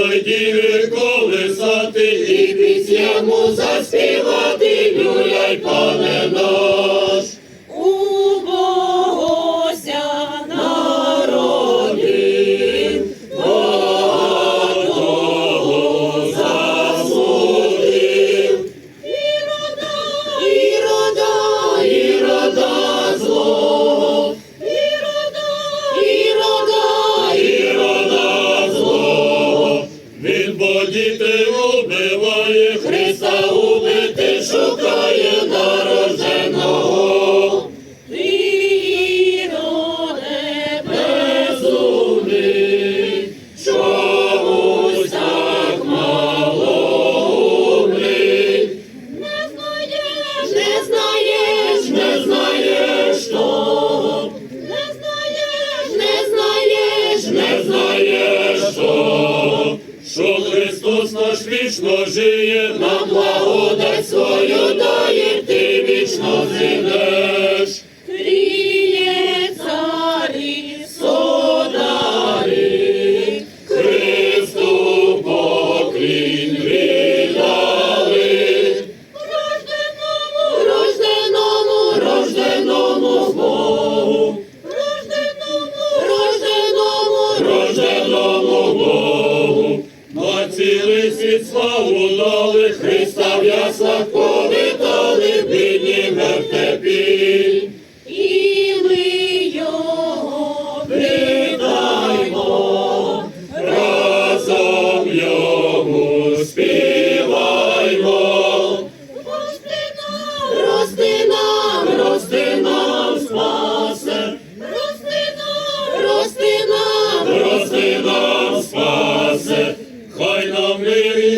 Летіли колесати і пісняму заспівати люляй панена. діти убиває, Христа убити шукає нас. що Христос наш вічно жиє, нам благодать свою дає, ти вічно живе. цілий світ славу дали, Христа в яслах повітали, бідні вертепі. Mary.